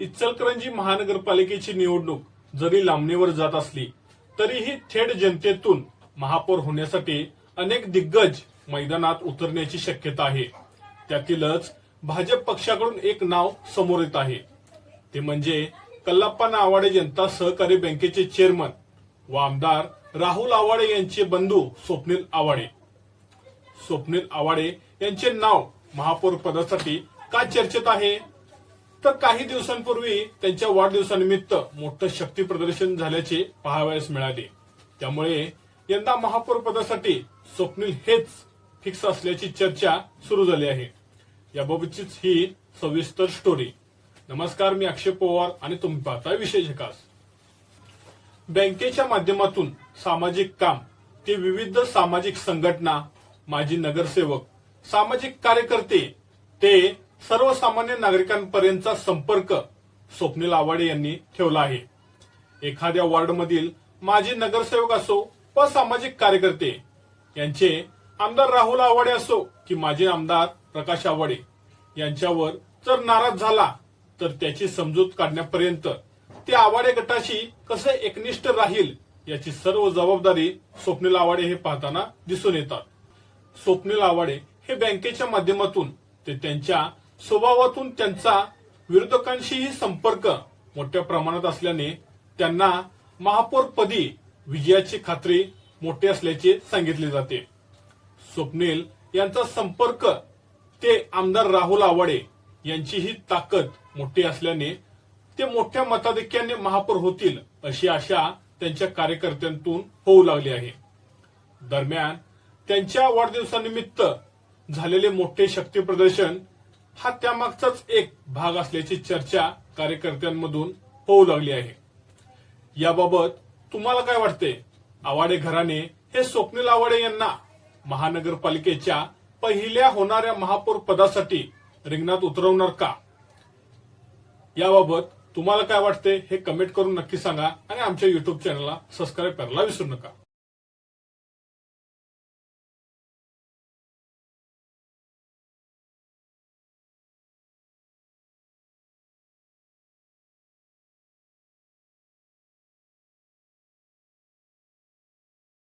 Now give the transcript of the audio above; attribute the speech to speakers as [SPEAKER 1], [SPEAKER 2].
[SPEAKER 1] इचलकरंजी महानगरपालिकेची निवडणूक जरी लांबणीवर जात असली तरीही थेट जनतेतून महापौर होण्यासाठी अनेक दिग्गज मैदानात उतरण्याची शक्यता आहे. त्यातीलच भाजप पक्षाकडून एक नाव समोर येत आहे. ते म्हणजे कल्लाप्पा आवाडे जनता सहकारी बँकेचे चेअरमन व आमदार राहुल आवाडे यांचे बंधू स्वप्नील आवाडे. स्वप्नील आवाडे यांचे नाव महापौर पदासाठी का चर्चेत आहे? तर काही दिवसांपूर्वी त्यांच्या वाढदिवसानिमित्त मोठं शक्ती प्रदर्शन झाल्याचे पाहावयास मिळाले. त्यामुळे यंदा महापौर पदासाठी स्वप्नील हेच फिक्स असल्याची चर्चा सुरू झाली आहे. याबाबतचीच ही सविस्तर स्टोरी नमस्कार मी अक्षय पवार आणि तुम्ही पाहता विशेष विकास बँकेच्या माध्यमातून सामाजिक काम ते विविध सामाजिक संघटना माजी नगरसेवक सामाजिक कार्यकर्ते ते सर्वसामान्य नागरिकांपर्यंतचा संपर्क स्वप्नील आवाडे यांनी ठेवला आहे. एखाद्या वॉर्डमधील माजी नगरसेवक असो व सामाजिक कार्यकर्ते यांचे आमदार राहुल आवाडे असो की माजी आमदार प्रकाश आवाडे यांच्यावर जर नाराज झाला तर त्याची समजूत काढण्यापर्यंत ते आवाडे गटाशी कसे एकनिष्ठ राहील याची सर्व जबाबदारी स्वप्नील आवाडे हे पाहताना दिसून येतात. स्वप्नील आवाडे हे बँकेच्या माध्यमातून ते त्यांच्या स्वभावातून त्यांचा विरोधकांशीही संपर्क मोठ्या प्रमाणात असल्याने त्यांना महापौरपदी विजयाची खात्री मोठी असल्याचे सांगितले जाते. स्वप्नील यांचा संपर्क ते आमदार राहुल आवाडे यांचीही ताकद मोठी असल्याने ते मोठ्या मताधिक्याने महापौर होतील अशी आशा त्यांच्या कार्यकर्त्यांतून होऊ लागली आहे. दरम्यान त्यांच्या वाढदिवसानिमित्त झालेले मोठे शक्ती प्रदर्शन हा त्यामागचाच एक भाग असल्याची चर्चा कार्यकर्त्यांमधून होऊ लागली आहे. याबाबत तुम्हाला काय वाटते? आवाडे घराणे हे स्वप्नील आवाडे यांना महानगरपालिकेच्या पहिल्या होणाऱ्या महापौर पदासाठी रिंगणात उतरवणार का? याबाबत तुम्हाला काय वाटते हे कमेंट करून नक्की सांगा आणि आमच्या युट्यूब चॅनलला सबस्क्राईब करायला विसरू नका.